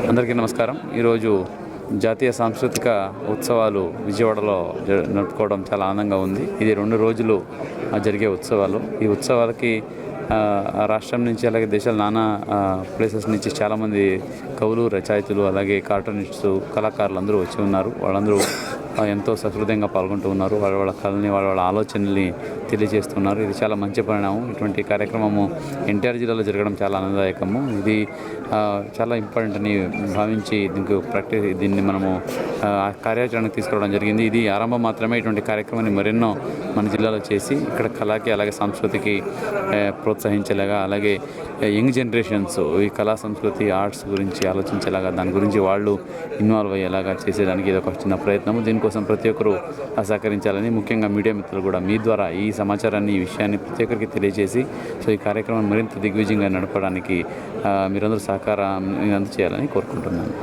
అందరికీ నమస్కారం. ఈరోజు జాతీయ సాంస్కృతిక ఉత్సవాలు విజయవాడలో నడుపుకోవడం చాలా ఆనందంగా ఉంది. ఇది రెండు రోజులు జరిగే ఉత్సవాలు. ఈ ఉత్సవాలకి రాష్ట్రం నుంచి అలాగే దేశాల నానా ప్లేసెస్ నుంచి చాలామంది కవులు రచయితలు అలాగే కార్టూనిస్ట్స్ కళాకారులు అందరూ వచ్చి ఉన్నారు. వాళ్ళందరూ ఎంతో సహృదయంగా పాల్గొంటూ ఉన్నారు. వాళ్ళ వాళ్ళ కళని వాళ్ళ వాళ్ళ ఆలోచనల్ని తెలియజేస్తున్నారు. ఇది చాలా మంచి పరిణామం. ఇటువంటి కార్యక్రమము ఎన్టీఆర్ జిల్లాలో జరగడం చాలా ఆనందదాయకము. ఇది చాలా ఇంపార్టెంట్ అని భావించి దీనికి ప్రాక్టీస్ దీన్ని మనము కార్యాచరణకు తీసుకురావడం జరిగింది. ఇది ఆరంభం మాత్రమే ఇటువంటి కార్యక్రమాన్ని మరెన్నో మన జిల్లాలో చేసి ఇక్కడ కళకి అలాగే సంస్కృతికి ప్రోత్సహించేలాగా అలాగే యంగ్ జనరేషన్స్ ఈ కళా సంస్కృతి ఆర్ట్స్ గురించి ఆలోచించేలాగా దాని గురించి వాళ్ళు ఇన్వాల్వ్ అయ్యేలాగా చేసేదానికి ఇది ఒక చిన్న ప్రయత్నము. దీనికి కోసం ప్రతి ఒక్కరూ సహకరించాలని ముఖ్యంగా మీడియా మిత్రులు కూడా మీ ద్వారా ఈ సమాచారాన్ని ఈ విషయాన్ని ప్రతి ఒక్కరికి తెలియజేసి సో ఈ కార్యక్రమం మరింత దిగ్విజయంగా నడపడానికి మీరందరూ సహకారం అందచేయాలని కోరుకుంటున్నాను.